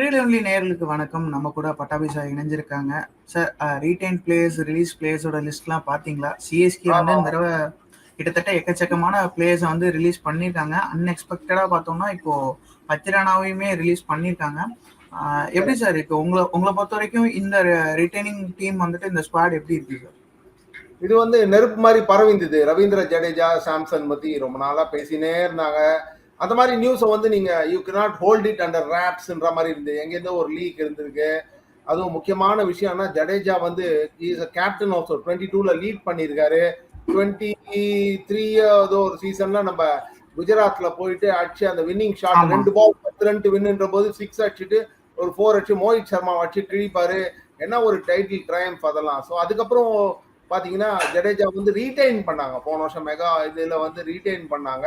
Read only நேயர்களுக்கு வணக்கம். நம்ம கூட பட்டாபிசா இணைஞ்சிருக்காங்க. சார் ரீடைன் பிளேயர்ஸ் ரிலீஸ் பிளேயர்ஸோட லிஸ்ட்லாம் பார்த்தீங்களா சிஎஸ்கே வந்து இந்த தடவை கிட்டத்தட்ட எக்கச்சக்கமான பிளேயர்ஸை வந்து ரிலீஸ் பண்ணியிருக்காங்க அன்எக்ஸ்பெக்டடாக பார்த்தோம்னா இப்போ பத்திரானாவையுமே ரிலீஸ் பண்ணியிருக்காங்க எப்படி சார் இப்போ உங்களை உங்களை பொறுத்த வரைக்கும் இந்த ரிட்டைனிங் டீம் வந்துட்டு இந்த ஸ்குவாட் எப்படி இருக்கு சார் இது வந்து நெருப்பு மாதிரி பரவிந்தது. ரவீந்திர ஜடேஜா சாம்சன் பத்தி ரொம்ப நாளா பேசினே இருந்தாங்க. அந்த மாதிரி நியூஸை வந்து நீங்க you cannot hold it under ரேப்ஸ்ன்ற மாதிரி இருந்து எங்கேருந்தோ ஒரு லீக் இருந்திருக்கு. அதுவும் முக்கியமான விஷயம்னா ஜடேஜா வந்து is a captain also twenty டூல லீட் பண்ணியிருக்காரு. டுவெண்ட்டி த்ரீ ஏதோ ஒரு சீசன்ல நம்ம குஜராத்ல போயிட்டு அடிச்சு அந்த வின்னிங் ஷாட். ரெண்டு பால் பத்து ரெண்டு வின்னுன்ற போது சிக்ஸ் அடிச்சுட்டு ஒரு ஃபோர் அடிச்சு மோஹித் சர்மா வச்சு கிழிப்பாரு. என்ன ஒரு டைட்டில் ட்ரையம்ப் அதெல்லாம். ஸோ அதுக்கப்புறம் பாத்தீங்கன்னா ஜடேஜா வந்து ரீடைன் பண்ணாங்க. போன வருஷம் மெகா இதுல வந்து ரீடைன் பண்ணாங்க.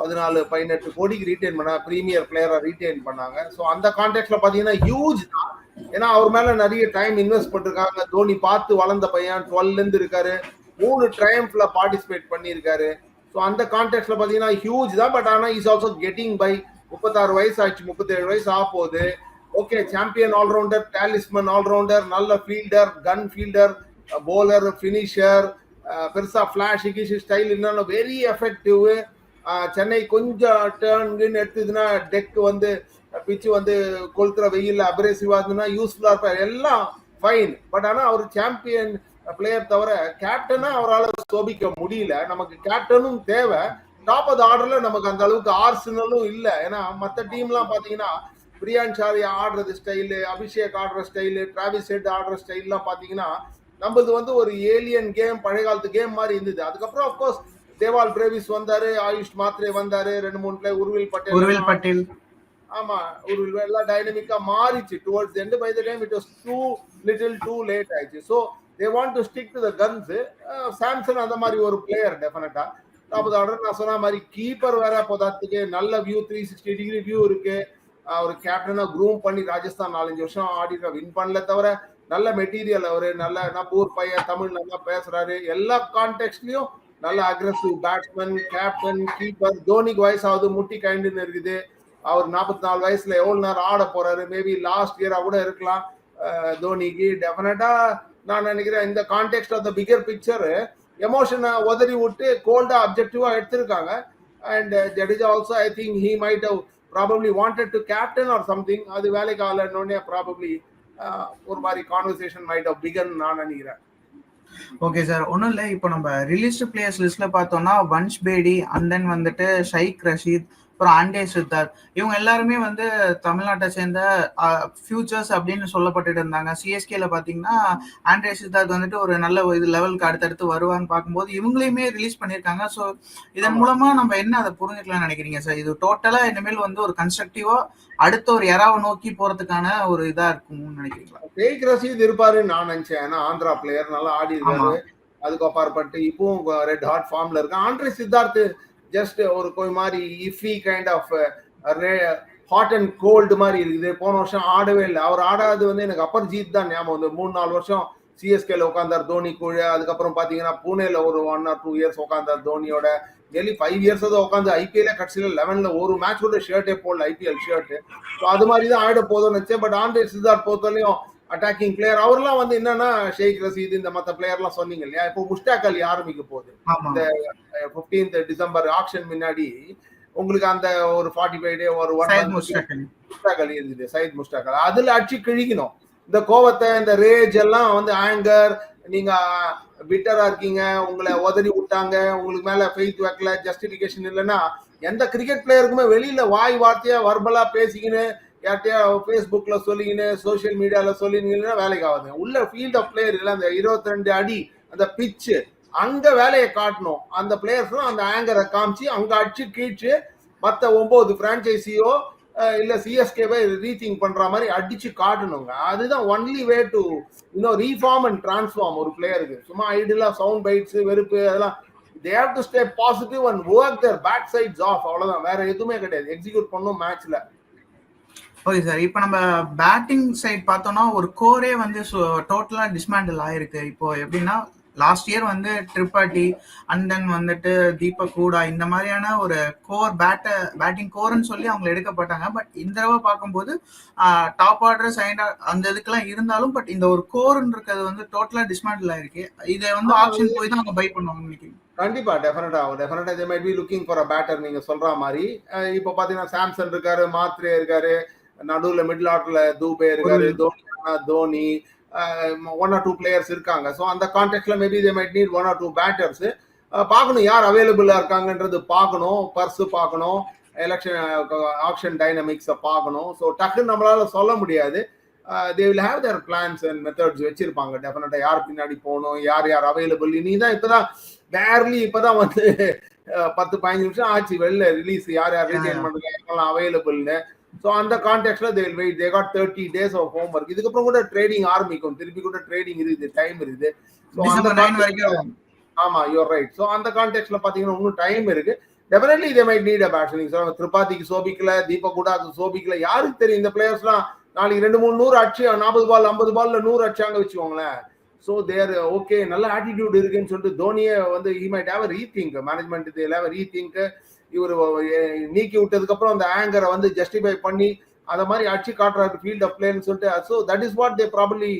பதினாலு பதினெட்டு கோடிக்கு ரீட்டைன் பண்ணாங்க ப்ரீமியர் பிளேயரை ரீட்டைன் பண்ணாங்க. ஸோ அந்த கான்டெக்ட்ல பாத்தீங்கன்னா ஹியூஜ் தான். ஏன்னா அவர் மேல நிறைய டைம் இன்வெஸ்ட் பண்ணிருக்காங்க. தோனி பார்த்து வளர்ந்த பையன் 12 இருந்து இருக்காரு. மூணு ட்ரையம்ப்ல பார்ட்டிசிபேட் பண்ணியிருக்காரு. ஸோ அந்த கான்டெக்ட்ல பாத்தீங்கன்னா ஹியூஜ் தான். பட் ஆனா இஸ் ஆல்சோ கெட்டிங் பை முப்பத்தாறு வயசு ஆயிடுச்சு முப்பத்தேழு வயசு ஆக போகுது okay champion allrounder talisman allrounder நல்ல fielder gun fielder bowler finisher பெருசா ஃப்ளாஷ் ஸ்டைல் என்னென்ன வெரி எஃபெக்டிவ் சென்னை கொஞ்சம் டேர்ன் எடுத்ததுன்னா டெக் வந்து பிச்சு வந்து கொளுத்துற வெயில் அப்ரேசிவா இருந்ததுன்னா யூஸ்ஃபுல்லா இருப்பார். எல்லாம் ஃபைன் பட் ஆனா அவர் சாம்பியன் பிளேயர் தவிர கேப்டனா அவரால் சோபிக்க முடியல. நமக்கு கேப்டனும் தேவை. டாப் ஆஃப் ஆர்டர்ல நமக்கு அந்த அளவுக்கு ஆர்சனலும் இல்லை. ஏன்னா மற்ற டீம்லாம் பாத்தீங்கன்னா பிரியான் சாரி ஆடுறது ஸ்டைலு அபிஷேக் ஆடுற ஸ்டைலு டிராவிஸ் ஹெட் ஆடுற ஸ்டைல்லாம் பார்த்தீங்கன்னா நம்மளது வந்து ஒரு ஏலியன் கேம் பழைய காலத்து கேம் மாதிரி இருந்தது. அதுக்கப்புறம் அஃப்கோர்ஸ் தேவால் பிரேவிஸ் வந்தாரு ஆயுஷ் மாத்ரே வந்தாரு ரெண்டு மூணு பிளே உருவில் பட்டேல். உருவில் பட்டேல். ஆமா ஒரு எல்லாம் டைனமிக்கா மாறிச்சு. Towards end by the time it was too little too late ஆயிடுச்சு. So they want to stick to the guns Samson அந்த மாதிரி ஒரு பிளேயர் டெஃபினட்டா டாப் ஆர்டர் நான் சொன்ன மாதிரி கீப்பர் வேற போதாத்துக்கு நல்ல view three sixty degree view இருக்கு. அவர் கேப்டனா க்ரூம் பண்ணி ராஜஸ்தான் நாலஞ்சு வருஷம் ஆடிட்டு வின் பண்ணல தவிர நல்ல மெட்டீரியல் அவரு. நல்ல நப்பூர் பையன் தமிழ் நல்லா பேசுறாரு. எல்லா கான்டெக்ட்லயும் நல்ல அக்ரஸிவ் பேட்ஸ்மேன் கேப்டன் கீப்பர் தோனிக்கு வயசாவது முட்டி கைண்டுன்னு இருக்குது. அவர் நாற்பத்தி நாலு வயசுல எவ்வளவு நேரம் ஆட போறாரு? மேபி லாஸ்ட் இயரா கூட இருக்கலாம். தோனிக்கு டெஃபினட்டா நான் நினைக்கிறேன் இந்த context of the bigger picture எமோஷனை உதறி விட்டு கோல்டா அப்ஜெக்டிவா எடுத்திருக்காங்க. And Jadeja also I think he might have probably wanted to captain or something அது வேலைக்கு ஆகலன்னொடனே ப்ராபப்ளி uh, ஒரு மாதிரி கான்வர்சேஷன் மைட் ஹவ் பிகன் நான் நினைக்கிறேன். ஓகே சார் ஒன்றும் இல்லை. இப்போ நம்ம ரிலீஸ்டு பிளேயர்ஸ் லிஸ்ட்ல பார்த்தோம்னா வன்ஷ் பேடி அண்ட் தென் வந்துட்டு ஷைக் ரஷீத் அப்புறம் ஆண்டே சித்தார்த். இவங்க எல்லாருமே வந்து தமிழ்நாட்டை சேர்ந்த ஃபியூச்சர்ஸ் அப்படின்னு சொல்லப்பட்டுட்டு இருந்தாங்க. சிஎஸ்கேல பார்த்தீங்கன்னா ஆண்ட்ரே சித்தார்த் வந்துட்டு ஒரு நல்ல இது லெவலுக்கு அடுத்தடுத்து வருவான்னு பார்க்கும்போது இவங்களையுமே ரிலீஸ் பண்ணியிருக்காங்க. ஸோ இதன். மூலமா நம்ம என்ன அதை புரிஞ்சுக்கலாம்னு நினைக்கிறீங்க சார் இது டோட்டலா இனிமேல் வந்து ஒரு கன்ஸ்ட்ரக்டிவா அடுத்த ஒரு எராவை நோக்கி போறதுக்கான ஒரு இதா இருக்கும்னு நினைக்கிறீங்களா? ஷேக் ரஷீத் இருப்பாரு நான் நினைச்சேன். ஏன்னா ஆந்திரா பிளேயர் நல்லா ஆடி இருக்காரு அதுக்கு அப்பாற்பட்டு இப்பவும் ரெட் ஹாட் ஃபார்ம்ல இருக்கு. ஆண்ட்ரே சித்தார்த் ஜஸ்ட் ஒரு கொஞ்சம் மாதிரி iffy kind of hot and cold மாதிரி இருக்குது. போன வருஷம் ஆடவே இல்லை. அவர் ஆடாது வந்து எனக்கு அப்பர் ஜீத் தான் ஞாபகம் வந்து. மூணு நாலு வருஷம் சிஎஸ்கேல உட்காந்தார் தோனி கூட அதுக்கப்புறம் பார்த்தீங்கன்னா பூனேல ஒரு ஒன் ஆர் டூ இயர்ஸ் உட்காந்தார் தோனியோட. டெய்லி ஃபைவ் இயர்ஸ் தான் உட்காந்து ஐபிஎல்ல கடைசியில் லெவனில் ஒரு மேட்ச் கூட ஷர்ட்டே போடல ஐபிஎல் ஷர்ட் ஸோ அது மாதிரி தான் ஆயிட போதும்னு நினச்சேன். பட் ஆண்ட்ரே சித்தார்த் பொறுத்தவரையும் அட்டாக்கிங் பிளேயர் அவர்லாம் வந்து என்னன்னா ஷேக் ரசீத் இந்த மற்ற பிளேயர்லாம் சொன்னீங்க இல்லையா? இப்போ முஸ்டாக் அலி ஆரம்பிக்க போகுது ஆமா பிப்டீன்த் டிசம்பர் ஆக்ஷன் முன்னாடி உங்களுக்கு அந்த ஒரு ஃபார்ட்டி ஃபைவ் டே ஒரு ஒன் முஸ்டாக் அலி இருந்தது சயித் முஸ்டாக் அலி அதுல அடிச்சு கிழிக்கணும். இந்த கோவத்தை இந்த ரேஜ் எல்லாம் வந்து ஆங்கர் நீங்க பிட்டரா இருக்கீங்க உங்களை உதறி விட்டாங்க உங்களுக்கு மேல ஃபெய்த் வைக்கல ஜஸ்டிபிகேஷன் இல்லைன்னா எந்த கிரிக்கெட் பிளேயருக்குமே வெளியில வாய் வார்த்தையா வர்பலா பேசிக்கின்னு யார்கிட்டயா ஃபேஸ்புக்ல சொல்லிக்கின்னு சோஷியல் மீடியால சொல்லிங்கன்னா வேலைக்கு ஆகுது உள்ள ஃபீல்ட் ஆஃப் பிளேயர் இல்லை அந்த இருபத்தி ரெண்டு அடி அந்த பிச்சு அங்க வேலையை காட்டணும். அந்த பிளேயர்ஸ் அந்த ஆங்கரை காமிச்சு அங்க அடிச்சு கீழ்ச்சி மற்ற ஒன்பது பிரான்ச்சைசியோ இல்ல சிஎஸ்கேவை ரீச்சிங் பண்ற மாதிரி அடிச்சு காட்டணுங்க. அதுதான் ஒன்லி வே டு இன்னும் ரீஃபார்ம் அண்ட் டிரான்ஸ்ஃபார்ம் ஒரு பிளேயருக்கு சும்மா ஐடியலா சவுண்ட் பைட்ஸ் வெறுப்பு அதெல்லாம். They have to stay positive and work their back sides off அவ்வளவுதான். வேற எதுவுமே கிடையாது. எக்ஸிக்யூட் பண்ணும் மேட்ச்ல ஓகே சார் இப்போ நம்ம பேட்டிங் சைட் பார்த்தோம்னா ஒரு கோரே வந்து டோட்டலா டிஸ்மேண்டில் ஆயிருக்கு. இப்போ எப்படின்னா லாஸ்ட் இயர் வந்து ட்ரிப்பாட்டி அண்ட் தென் வந்துட்டு தீபக் கூடா இந்த மாதிரியான ஒரு கோர் பேட்ட பேட்டிங் கோர்னு சொல்லி அவங்க எடுக்கப்பட்டாங்க. பட் இந்த தடவை பார்க்கும்போது டாப் ஆர்டர் செகண்ட் அந்த இதுக்கெல்லாம் இருந்தாலும் பட் இந்த ஒரு கோர்னு இருக்கிறது வந்து டோட்டலா டிஸ்மேண்டில் ஆயிருக்கு. இதை வந்து ஆப்ஷன் போய் தான் அவங்க பை பண்ணுவாங்க நினைக்கிறேன் கண்டிப்பா டெஃபினட்டா டெஃபினட்டா they might be looking for a batter நீங்க சொல்ற மாதிரி. இப்போ பாத்தீங்கன்னா சாம்சன் இருக்காரு மாத்ரே இருக்காரு நடுவுல மிடில் ஆர்டர்ல தூபே இருக்காரு Dhoni Dhoni one or two players இருக்காங்க. ஸோ அந்த கான்டெக்ட்ல maybe they might need one or two batters பார்க்கணும் யார் அவைலபிளா இருக்காங்கன்றது பார்க்கணும் பர்ஸ் பார்க்கணும் எலெக்ஷன் ஆப்ஷன் டைனமிக்ஸை பார்க்கணும். ஸோ டக்குன்னு நம்மளால சொல்ல முடியாது. They will have their plans and methods வச்சிருப்பாங்க. டெஃபினட்டா யார் பின்னாடி போகணும் யார் யார் அவைலபிள் நீ தான் இப்பதான் பேர்லி இப்பதான் வந்து பத்து பதினஞ்சு நிமிஷம் ஆச்சு. வெளில ரிலீஸ் யார் யார் பண்றாங்க யாரெல்லாம் அவைலபிள்னு ஸோ அந்த கான்டெக்ட்ல they wait they got thirty days of home work இதுக்கப்புறம் கூட ட்ரேடிங் ஆரம்பிக்கும். திருப்பி கூட ட்ரேடிங் இருக்குது டைம் இருக்குது. ஸோ அந்த டிசம்பர் நைன் context- வரைக்கும் ஆமா யூர் ரைட் ஸோ அந்த கான்டெக்ட்ல பாத்தீங்கன்னா இன்னும் டைம் இருக்கு. டெஃபினெட்லி இதே மைட் நீட் அ பேட்ஸ் நீங்க சொல்லுங்க திரிபாதிக்கு சோபிக்கல தீபக் கூடாக்கு சோபிக்கல. யாருக்கு தெரியும்? இந்த பிளேயர்ஸ்லாம் நாளைக்கு ரெண்டு மூணு நூறு அடிச்சு நாற்பது பால் ஐம்பது பால்ல நூறு அடிச்சாங்க வச்சுக்கோங்களேன். ஸோ தேர் ஓகே நல்ல ஆட்டிடியூட் இருக்குன்னு சொல்லிட்டு தோனியே வந்து he might have rethink management இதில் ஹேவ் ரீதிங்க் இவர் நீக்கி விட்டதுக்கப்புறம் அந்த ஆங்கரை வந்து ஜஸ்டிஃபை பண்ணி அந்த மாதிரி அடிச்சு காட்டுறாரு ஃபீல்ட் ஆஃப் பிளேயர்னு சொல்லிட்டு. So that is what they properly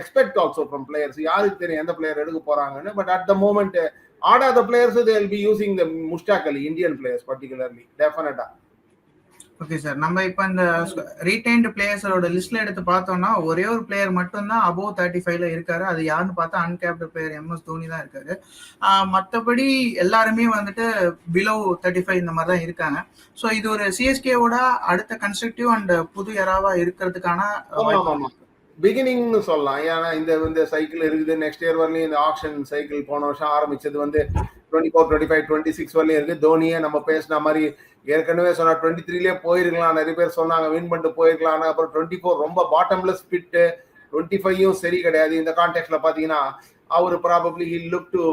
expect also from players யாருக்கு தெரியும் எந்த பிளேயர் எடுக்க போறாங்கன்னு. பட் அட் த மூமெண்ட் ஆடாத players they'll be using the Mushtaq Ali Indian players particularly டெஃபினட்டா ஓகே சார் நம்ம இப்ப இந்த ரீடைன்டு பிளேயர்ஸோட லிஸ்ட்ல எடுத்து பார்த்தோம்னா ஒரே ஒரு பிளேயர் மட்டும்தான் அபோவ் தேர்ட்டி ஃபைவ்ல இருக்காரு. அது யாருன்னு பார்த்தா அன்கேப்டு பிளேயர் எம்எஸ் தோனி தான் இருக்காரு. மற்றபடி எல்லாருமே வந்துட்டு பிலோ தேர்ட்டி ஃபைவ் இந்த மாதிரி தான் இருக்காங்க. ஸோ இது ஒரு சிஎஸ்கேவோட அடுத்த கன்ஸ்ட்ரக்டிவ் அண்ட் புது எராவா இருக்கிறதுக்கான பிகினிங்னு சொல்லலாம். ஏன்னா இந்த இந்த சைக்கிள் இருக்குது. நெக்ஸ்ட் இயர் வரலையும் இந்த ஆக்ஷன் சைக்கிள் போன வருஷம் ஆரம்பிச்சது வந்து twenty four twenty five twenty six வரலையும் இருக்கு. தோனியே நம்ம பேசின மாதிரி ஏற்கனவே சொன்னா டுவெண்ட்டி த்ரீலேயே போயிருக்கலாம். நிறைய பேர் சொன்னாங்க வின் பண்ணிட்டு போயிருக்கலாம். அப்புறம் டுவெண்ட்டி ஃபோர் ரொம்ப பாட்டம்ல ஸ்பிட்டு டுவெண்ட்டி ஃபைவும் சரி கிடையாது. இந்த கான்டெக்ட்ல பாத்தீங்கன்னா அவர் probably he look to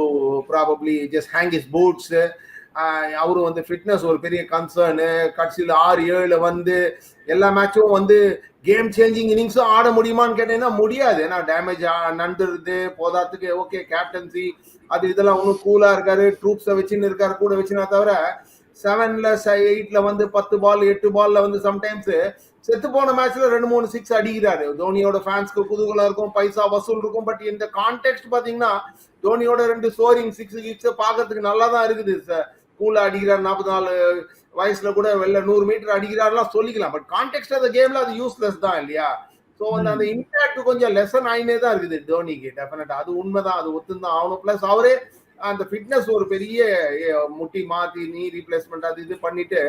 probably just hang his boots அவரும் வந்து ஃபிட்னஸ் ஒரு பெரிய கன்சர்னு கடைசியில் ஆறு ஏழு வந்து எல்லா மேட்சும் வந்து கேம் சேஞ்சிங் இன்னிங்ஸும் ஆட முடியுமான்னு கேட்டீங்கன்னா முடியாது. ஏன்னா டேமேஜ் நண்டுருது போதாத்துக்கு ஓகே கேப்டன்சி அது இதெல்லாம் ஒன்றும் கூலாக இருக்காரு ட்ரூப்ஸை வச்சுன்னு இருக்காரு கூட வச்சுனா தவிர செவன்ல எயிட்ல வந்து பத்து பால் எட்டு பால்ல வந்து சம்டைம்ஸ் செத்து போன மேட்ச்ல ரெண்டு மூணு சிக்ஸ் அடிக்கிறாரு. தோனியோட ஃபேன்ஸ்க்கு குதூகலம் இருக்கும் பைசா வசூல் இருக்கும். பட் இந்த கான்டெக்ட் பாத்தீங்கன்னா தோனியோட ரெண்டு சோரிங் சிக்ஸ் கிக்ஸ் பார்க்கறதுக்கு நல்லா தான் இருக்குது சார் கூலா அடிக்கிறார் நாற்பத்தி நாலு வயசுல கூட வெளில நூறு மீட்டர் அடிக்கிறாருலாம் சொல்லிக்கலாம். பட் கான்டெக்ட் ஆஃப் கேம்ல அது யூஸ்லெஸ் தான் இல்லையா? ஸோ வந்து அந்த இம்பாக்ட் கொஞ்சம் லெசன் ஆயினே தான் இருக்குது தோனிக்கு டெஃபினட்டா அது உண்மைதான் அது ஒத்துந்தான். ஆகணும் பிளஸ் அவரே அந்த ஃபிட்னஸ் ஒரு பெரிய முட்டி மாத்தி நீ ரீப்ளேஸ்மெண்ட் அது இது பண்ணிட்டு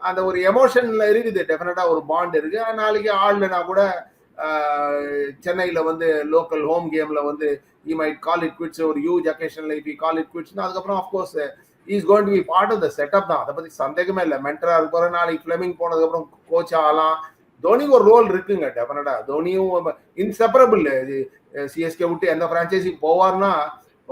அந்த ஒரு எமோஷன்ல இருக்குது டெஃபினட்டா ஒரு பாண்ட் இருக்கு. நாளைக்கு ஆடலைனா கூட சென்னையில வந்து லோக்கல் ஹோம் கேம்ல வந்து இ மைட் கால் இட் குவிட்ஸ் ஒரு ஹியூஜ் அக்கேஷன்ல இஃப் கால் இட் குவிட்ஸ் அதுக்கப்புறம் of course is going to be part of the setup தான். அதை பத்தி சந்தேகமே இல்லை. மென்டரா இருக்க நாளைக்கு ஃபிளமிங் போனதுக்கு அப்புறம் கோச் ஆகலாம். தோனிக்கு ஒரு ரோல் இருக்குங்க டெஃபினட்டா தோனியும் இன்செப்பரபிள் சிஎஸ்கே விட்டு எந்த பிரான்ச்சைஸிக்கு போவார்னா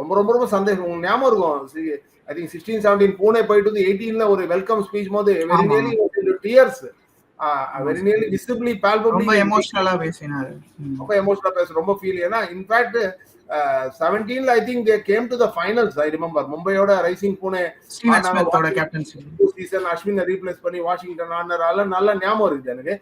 ரொம்ப ரொம்ப ரொம்ப சந்தேகம். உங்களுக்கு ஞாபகம் இருக்கும்? I think sixteen seventeen Pune போயிட்டு வந்து எயிட்டீன்ல ஒரு வெல்கம் ஸ்பீச் போது very. Nearly tears very nearly visibly ரொம்ப பால்பபிளி எமோஷனலா பேசினாரு. ரொம்ப எமோஷனலா பேச ரொம்ப ஃபீல் ஏன்னா in fact செவன்டீன்ல I think they came to the finals I remember மும்பையோட rising Pune season அஸ்வினை ரீப்ளேஸ் பண்ணி வாஷிங்டன் ஆனர். அதெல்லாம் நல்ல ஞாபகம் இருக்குது எனக்கு.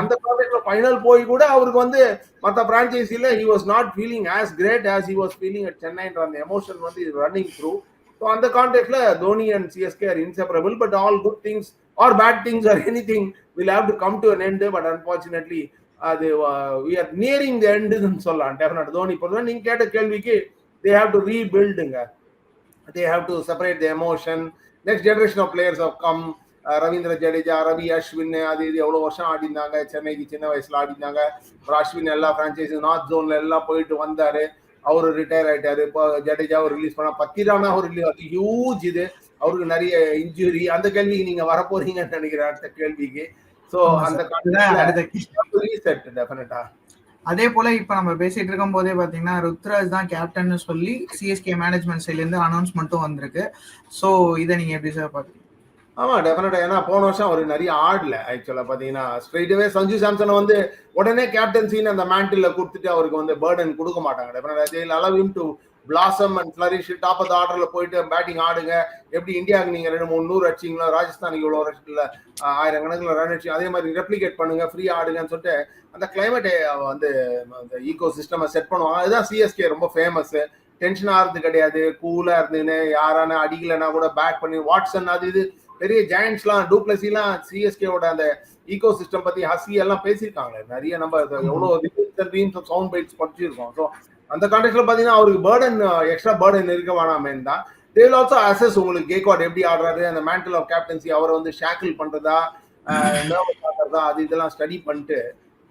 அந்த ப்ராஜெக்ட்ல ஃபைனல் போய் கூட அவருக்கு வந்து மற்ற பிரான்ச்சைஸில he was not feeling as great as he was feeling at சென்னைன்ற அந்த எமோஷன் வந்து ரன்னிங் த்ரூ ஸோ அந்த கான்டெக்ட்ல Dhoni and CSK are inseparable but all good things or bad things or anything will have to come to an end but unfortunately அது we are nearing the எண்டுன்னு சொல்லலாம் definite Dhoni பொறுத்தவரை நீங்க கேட்ட கேள்விக்கு they have to ரீபில்டுங்க they have to separate the emotion next generation of players of come Ravindra Jadeja Ravi Ashwin அது இது எவ்வளவு வருஷம் ஆடினாங்க சென்னைக்கு சின்ன வயசுல ஆடினாங்க. அப்புறம் அஸ்வின் எல்லா பிரான்ச்சைஸும் நார்த் ஜோன்ல எல்லாம் போயிட்டு வந்தாரு. அவரு ரிட்டையர் ஆயிட்டாரு. இப்போ ஜடேஜாவை ரிலீஸ் பண்ண பத்திரானா ஒரு ஹியூஜ் இது. அவருக்கு நிறைய இன்ஜுரி அந்த கேள்விக்கு நீங்க வரப்போறீங்கன்னு நினைக்கிறேன் அடுத்த கேள்விக்கு. அந்த டெஃபினட்டா அதே போல இப்ப நம்ம பேசிட்டு இருக்கும் போதே பாத்தீங்கன்னா ருத்ராஜ் தான் கேப்டன் சொல்லி சிஎஸ்கே மேனேஜ்மெண்ட் சைட்ல இருந்து அனௌன்ஸ்மெண்ட்டும் வந்திருக்கு. சோ இதை நீங்க எப்படி சார் பாக்குறீங்க? ஆமா டெஃபினட்டா ஏன்னா போன வருஷம் அவர் நிறைய ஆடல ஆக்சுவலா பாத்தீங்கன்னா. ஸ்ட்ரைட்வே சஞ்சு சாம்சனை வந்து உடனே கேப்டன்சின்னு அந்த மேண்டில் கொடுத்துட்டு அவருக்கு வந்து பேர்டன் கொடுக்க மாட்டாங்க. டெஃபினட்டா him to blossom and flourish top of ஆர்டர்ல போயிட்டு பேட்டிங் ஆடுங்க. எப்படி இந்தியாவுக்கு நீங்க ரெண்டு மூணு நூறு அடிச்சிங்களோ? ராஜஸ்தானுக்கு இவ்வளோ அடிச்சிக்கல ஆயிரம் கணக்குல ரன் அடிச்சு அதே மாதிரி ரெப்ளிகேட் பண்ணுங்க ஃப்ரீ ஆடுங்கன்னு சொல்லிட்டு அந்த கிளைமேட்டை வந்து அந்த ஈகோ சிஸ்டமை செட் பண்ணுவாங்க. அதுதான் சிஎஸ்கே ரொம்ப ஃபேமஸ் டென்ஷன் ஆகிறது கிடையாது. கூலா இருந்துன்னு யாரான அடிக்கலைன்னா கூட பேட் பண்ணி வாட்ஸன் அது இது பெரிய ஜெயண்ட்ஸ்லாம் டூப்ளசிலாம் சிஎஸ்கேவோட அந்த ஈகோ சிஸ்டம் பத்தி ஹசி எல்லாம் பேசியிருக்காங்க நிறைய நம்ம எவ்வளோ சவுண்ட் பைட்ஸ் படிச்சிருக்கோம். ஸோ அந்த கான்டெக்ட்ல பாத்தீங்கன்னா அவருக்கு பேர்டன் எக்ஸ்ட்ரா பேர்டன் இருக்க வேணாமேன்னு தான் தே வில் ஆல்சோ அசஸ் உங்களுக்கு கேக்வாட் எப்படி ஆடுறாரு அந்த மேண்டல் ஆஃப் கேப்டன்சி அவரை வந்து ஷேக்கிள் பண்றதா நர்வஸ் அது இதெல்லாம் ஸ்டடி பண்ணிட்டு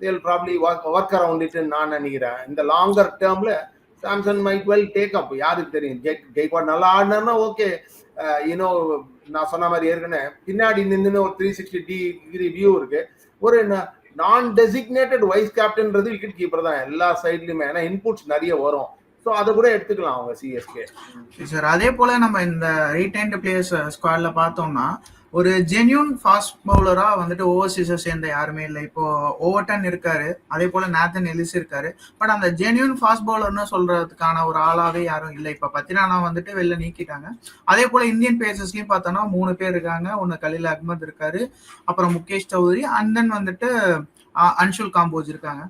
தேல் ப்ராப்ளி ஒர்க் அரவுண்ட் இட்டு நான் நினைக்கிறேன். இந்த longer டேர்ம்ல Samson might well take up யாருக்கு தெரியும்? கேக்வாட் நல்லா ஆடினார்னா ஓகே யூனோ நான் சொன்ன மாதிரி ஏற்கனவே பின்னாடி நின்றுன்னு ஒரு த்ரீ சிக்ஸ்டி டிகிரி வியூ இருக்கு. ஒரு நான் டெசிக்னேட்டட் வைஸ் கேப்டன்றது விக்கெட் கீப்பர் தான் எல்லா சைட்லயுமே ஏன்னா இன்புட்ஸ் நிறைய வரும். ஸோ அதை கூட எடுத்துக்கலாம் அவங்க சிஎஸ்கே சார் அதே போல நம்ம இந்த ரீடைன்டு பிளேயர்ஸ் ஸ்குவாட்ல பார்த்தோம்னா ஒரு ஜென்யூன் ஃபாஸ்ட் பவுலரா வந்துட்டு ஓவர்சீஸை சேர்ந்த யாருமே இல்லை. இப்போ ஓவர்டன் இருக்காரு அதே போல நேத்தன் எலிஸ் இருக்காரு. பட் அந்த ஜென்யூன் ஃபாஸ்ட் பவுலர்னு சொல்றதுக்கான ஒரு ஆளாவே யாரும் இல்லை. இப்ப பத்திரானா வந்துட்டு வெளில நீக்கிட்டாங்க. அதே போல இந்தியன் பேசர்ஸ்லயும் பார்த்தோம்னா மூணு பேர் இருக்காங்க. ஒன்னு கலீல் அகமது இருக்காரு அப்புறம் முகேஷ் சௌத்ரி அண்ட் தென் வந்துட்டு அன்ஷுல் காம்போஜ் இருக்காங்க.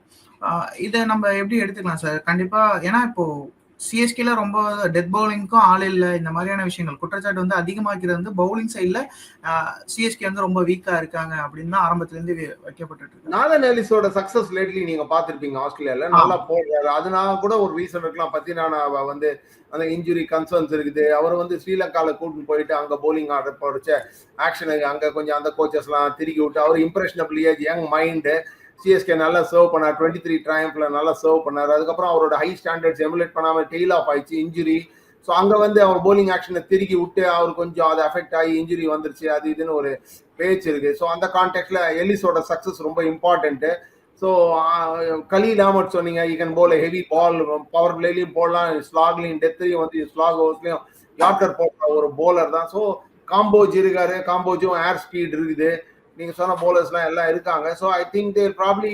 இதை நம்ம எப்படி எடுத்துக்கலாம் சார்? கண்டிப்பா ஏன்னா இப்போ சிஎஸ்கேல ரொம்ப டெத் பவுலிங்க்கும் ஆள் இல்லை இந்த மாதிரியான விஷயங்கள். குற்றச்சாட்டு வந்து அதிகமாக்கிறது வந்து பவுலிங் சைட்ல சிஎஸ்கே வந்து ரொம்ப வீக்கா இருக்காங்க அப்படின்னு தான் ஆரம்பத்துல இருந்து வி- வைக்கப்பட்டுட்டு இருக்கு. நாதன் எலிஸோட சக்சஸ் லேட்லி நீங்க பாத்திருப்பீங்க ஆஸ்திரேலியால. நல்லா போடுறாரு அதனால கூட ஒரு ரீசன் இருக்கலாம் பத்தி நான் வந்து அந்த இன்ஜுரி கன்சர்ன்ஸ் இருக்குது. அவர் வந்து ஸ்ரீலங்கால கூட்டிட்டு போயிட்டு அங்க போலிங் ஆர்டர் போடுச்ச ஆக்ஷன் அங்க கொஞ்சம் அந்த கோச்சஸ் எல்லாம் திருக்கி விட்டு அவர் impressionable age young mind CSK நல்லா சர்வ் பண்ணார். டுவெண்ட்டி த்ரீ ட்ரைம்ல நல்லா சர்வ் பண்ணார். அதுக்கப்புறம் அவரோட ஹை ஸ்டாண்டர்ட்ஸ் எமுலேட் பண்ணாமல் டெய்ல் ஆஃப் ஆயிடுச்சு இன்ஜுரி ஸோ அங்கே வந்து அவர் போலிங் ஆக்ஷனை திருக்கி விட்டு அவர் கொஞ்சம் அது அஃபெக்ட் ஆகி இன்ஜுரி வந்துருச்சு. அது இதுன்னு ஒரு பேச்சு இருக்கு. ஸோ அந்த கான்டெக்ட்ல எலிஸோட சக்ஸஸ் ரொம்ப இம்பார்ட்டன்ட்டு ஸோ கலீல் அஹமத் சொன்னீங்க he can bowl heavy ball power பிளேலையும் போடலாம். ஸ்லாக்லையும் டெத்லையும் வந்து ஸ்லாக் ஓவர்ஸ்லையும் யாப்டர் போடுற ஒரு போலர் தான். ஸோ காம்போஜ் இருக்காரு. காம்போஜும் ஏர் ஸ்பீட் இருக்குது. நீங்க சொன்ன போலர்ஸ்லாம் எல்லாம் இருக்காங்க. So I think they're probably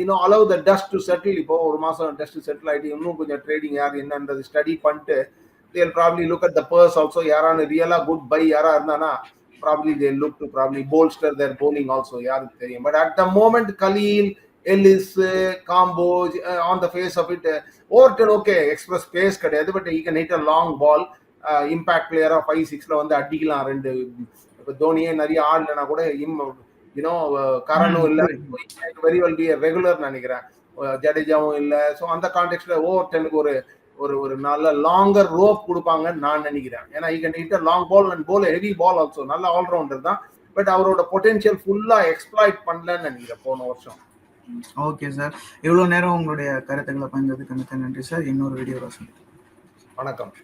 you know allow the dust to settle இப்போ ஒரு மாசம் டஸ்ட் செட்டில் ஆகிட்டு இன்னும் கொஞ்சம் ட்ரேடிங் யார் என்னன்றது ஸ்டடி பண்ணிட்டு they'll probably look at the purse also யாரான ரியலா குட் பை யாரா இருந்தானா probably they look to probably bolster their bowling also யாருக்கு தெரியும்? But at the moment Khaleel Ellis Kamboj on the face of it Overton okay express pace கிடையாது but he can hit a long ball impact பிளேயராக five சிக்ஸில் வந்து அடிக்கலாம் ரெண்டு இப்போ தோனியே நிறைய ஆடலைன்னா கூட இம் யூனோ கரனும் இல்லை. வெரி வெல் பி ரெகுலர் நினைக்கிறேன். ஜடேஜாவும் இல்லை. ஸோ அந்த கான்டெக்ட்ல ஓவர் டெனுக்கு ஒரு ஒரு ஒரு நல்ல லாங்கர் ரோப் கொடுப்பாங்கன்னு நான் நினைக்கிறேன். ஏன்னா he can hit long ball and bowl heavy ball also நல்ல ஆல்ரவுண்டர் தான். பட் அவரோட பொட்டென்ஷியல் ஃபுல்லா எக்ஸ்ப்ளாய்ட் பண்ணலன்னு நினைக்கிறேன் போன வருஷம். ஓகே சார் இவ்வளவு நேரம் உங்களுடைய கருத்துக்களை பகிர்ந்ததுக்கு மிக்க நன்றி சார் இன்னொரு வீடியோவில் வணக்கம்.